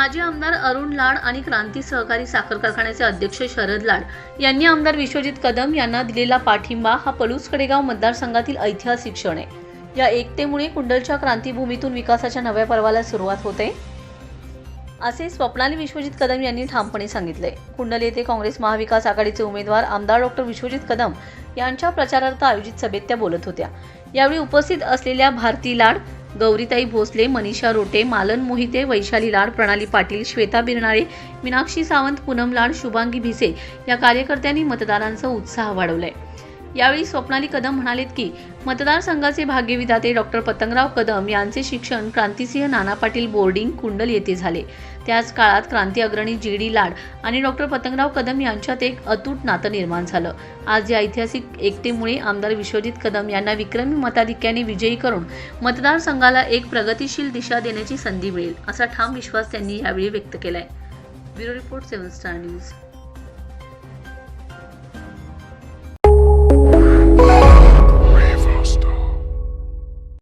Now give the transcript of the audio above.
माजी आमदार अरुण लाड आणि क्रांती सहकारी साखर कारखान्याचे अध्यक्ष शरद लाड यांनी आमदार विश्वजित कदम यांना दिलेला पाठिंबा हा पलूस कडेगाव मतदारसंघातील ऐतिहासिक क्षण आहे. या एकतेमुळे कुंडलच्या क्रांतीभूमीतून विकासाच्या नव्या पर्वाला सुरुवात होते. असे स्वप्नाली विश्वजित कदम यांनी ठामपणे सांगितले. कुंडल येथे काँग्रेस महाविकास आघाडीचे उमेदवार आमदार डॉक्टर विश्वजित कदम यांच्या प्रचारार्थ आयोजित सभेत त्या बोलत होत्या. यावेळी उपस्थित असलेल्या भारती लाड गौरीताई भोसले मनीषा रोटे मालन मोहिते वैशाली लाड प्रणाली पाटील श्वेता बिरनाळे मीनाक्षी सावंत पूनम लाड शुभांगी भिसे या कार्यकर्त्यांनी मतदारांचा उत्साह वाढवलाय. यावेळी स्वप्नाली कदम म्हणालेत की मतदारसंघाचे भाग्यविधाते डॉक्टर पतंगराव कदम यांचे शिक्षण क्रांतिसिंह नाना पाटील बोर्डिंग कुंडल येथे झाले. त्याच काळात क्रांती अग्रणी जी डी लाड आणि डॉक्टर पतंगराव कदम यांच्यात एक अतूट नातं निर्माण झालं. आज या ऐतिहासिक एकतेमुळे आमदार विश्वजित कदम यांना विक्रमी मताधिक्याने विजयी करून मतदारसंघाला एक प्रगतिशील दिशा देण्याची संधी मिळेल असा ठाम विश्वास त्यांनी यावेळी व्यक्त केलाय. Bureau report seven star news.